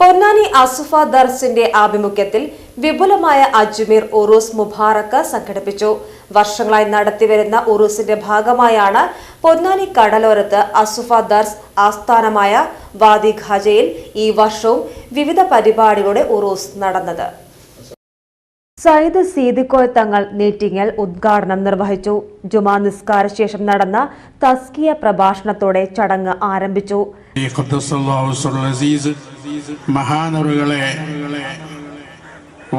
പൊന്നാനി അസുഫ ദർസിന്റെ ആഭിമുഖ്യത്തിൽ വിപുലമായ അജ്മീർ ഉറൂസ് മുബാറക്ക് സംഘടിപ്പിച്ചു. വർഷങ്ങളായി നടത്തിവരുന്ന ഉറൂസിന്റെ ഭാഗമായാണ് പൊന്നാനി കടലോരത്ത് അസുഫ ദർസ് ആസ്ഥാനമായ വാദി ഖാജയിൽ ഈ വർഷവും വിവിധ പരിപാടികളുടെ ഉറൂസ് നടന്നത്. സയ്യിദ് സീദിക്കോയ് തങ്ങൾ മീറ്റിംഗിൽ ഉദ്ഘാടനം നിർവഹിച്ചു. ജുമാ നിസ്കാര ശേഷം നടന്ന തസ്കിയ പ്രഭാഷണത്തോടെ ചടങ്ങ് ആരംഭിച്ചു. മഹാനറുകളെ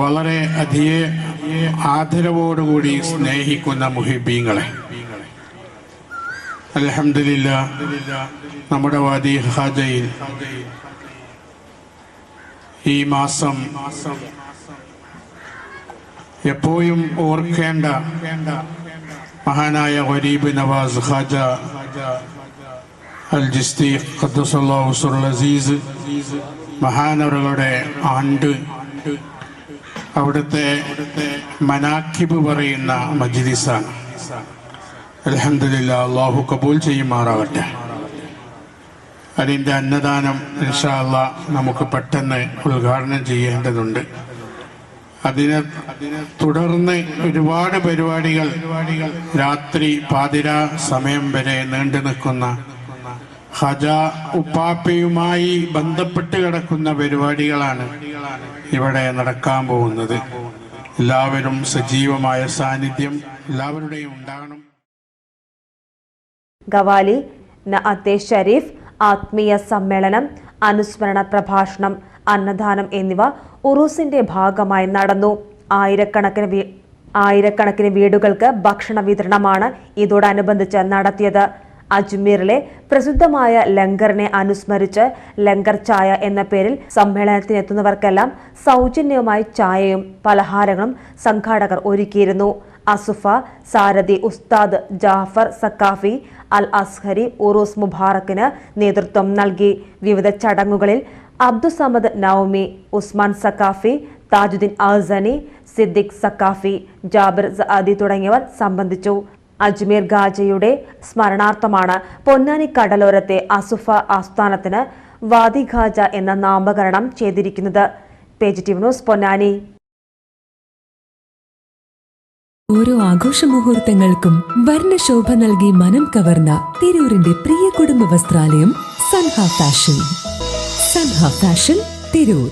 വളരെ അധിക ആദരവോടുകൂടി സ്നേഹിക്കുന്ന മുഹിബീങ്ങളെ. അലഹമില്ല നമ്മുടെ വാദി ഹാജയിൽ ഈ മാസം എപ്പോഴും ഓർക്കേണ്ട മഹാനായ ഗരീബ് നവാസ് ഖാജ അൽ ജിസ്തി അസീസ് മഹാനവറുകളുടെ ആണ്ട്. അവിടുത്തെ മനാക്കിബ് പറയുന്ന മജ്ലിസാണ്. അലഹമില്ല അള്ളാഹു കബൂൽ ചെയ്യുമാറാവട്ടെ അതിന്റെ അന്നദാനം ഇൻഷാ അല്ലാ നമുക്ക് പെട്ടെന്ന് ഉദ്ഘാടനം ചെയ്യേണ്ടതുണ്ട്. അതിനെ തുടർന്ന് ഒരുപാട് പരിപാടികൾ രാത്രി പാതിര സമയം വരെ നീണ്ടു നിൽക്കുന്ന ഹജ ഉപ്പാപ്പയുമായി ബന്ധപ്പെട്ട് കിടക്കുന്ന പരിപാടികളാണ് ഇവിടെ നടക്കാൻ പോകുന്നത്. എല്ലാവരും സജീവമായ സാന്നിധ്യം എല്ലാവരുടെയും ഉണ്ടാകണം. ഗവാലി ഷരീഫ് ആത്മീയ സമ്മേളനം അനുസ്മരണ പ്രഭാഷണം അന്നദാനം എന്നിവ ഉറൂസിന്റെ ഭാഗമായി നടന്നു. ആയിരക്കണക്കിന് ആയിരക്കണക്കിന് വീടുകൾക്ക് ഭക്ഷണ വിതരണമാണ് ഇതോടനുബന്ധിച്ച് നടത്തിയത്. അജ്മീറിലെ പ്രസിദ്ധമായ ലങ്കറിനെ അനുസ്മരിച്ച് ലങ്കർ ചായ എന്ന പേരിൽ സമ്മേളനത്തിനെത്തുന്നവർക്കെല്ലാം സൗജന്യമായി ചായയും പലഹാരങ്ങളും സംഘാടകർ ഒരുക്കിയിരുന്നു. അസുഫ സാരഥി ഉസ്താദ് ജാഫർ സക്കാഫി അൽ അസ്ഹരി ഉറൂസ് മുബാറക്കിന് നേതൃത്വം നൽകി. വിവിധ ചടങ്ങുകളിൽ അബ്ദുസമദ് നൌമി ഉസ്മാൻ സക്കാഫി താജുദ്ദീൻ അസനി സിദ്ദിഖ് സക്കാഫി ജാബിർ സഅദി തുടങ്ങിയവർ സംബന്ധിച്ചു. അജ്മീർ ഗാജയുടെ സ്മരണാർത്ഥമാണ് പൊന്നാനി കടലോരത്തെ അസുഫ ആസ്ഥാനത്തിന് വാദി ഖാജ എന്ന നാമകരണം ചെയ്തിരിക്കുന്നത്. Page news Ponnani. ഓരോ ആഘോഷ മുഹൂർത്തങ്ങൾക്കും വർണശോഭ നൽകി മനം കവർന്ന തിരൂരിന്റെ പ്രിയ കുടുംബ വസ്ത്രാലയം സൻഹ ഫാഷൻ. സൻഹ ഫാഷൻ തിരൂർ.